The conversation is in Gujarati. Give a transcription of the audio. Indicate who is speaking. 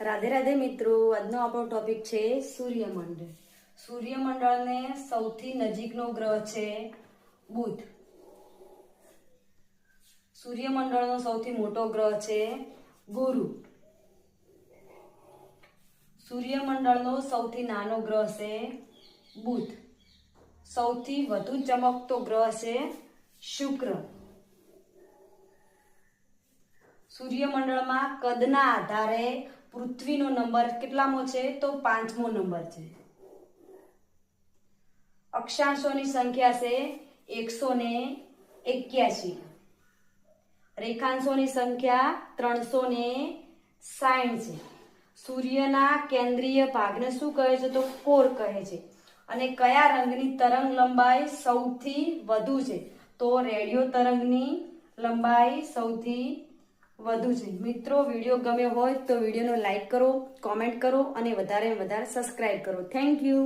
Speaker 1: રાધે રાધે મિત્રો, આજનો આપણો ટોપિક છે સૂર્યમંડળ સૂર્યમંડળને સૌથી નજીકનો ગ્રહ છે બુધ. સૂર્યમંડળનો સૌથી મોટો ગ્રહ છે ગુરુ. સૂર્યમંડળનો સૌથી નાનો ગ્રહ છે બુધ. સૌથી વધુ ચમકતો ગ્રહ છે શુક્ર. સૂર્યમંડળમાં કદના આધારે પૃથ્વીનો નંબર કેટલામો છે? તો પાંચમો નંબર છે. અક્ષાંશોની સંખ્યા છે એકસો ને એક્યાસી રેખાંશોની સંખ્યા ત્રણસો ને સાઠ છે. સૂર્યના કેન્દ્રીય ભાગને શું કહે છે? તો કોર કહે છે. અને કયા રંગની તરંગ લંબાઈ સૌથી વધુ છે? તો રેડિયો તરંગની લંબાઈ સૌથી વધુ છે. મિત્રો, વીડિયો ગમ્યો હોય તો વિડીયોનો લાઇક કરો, કોમેન્ટ કરો અને વધારે વધારે સબસ્ક્રાઈબ કરો. Thank you.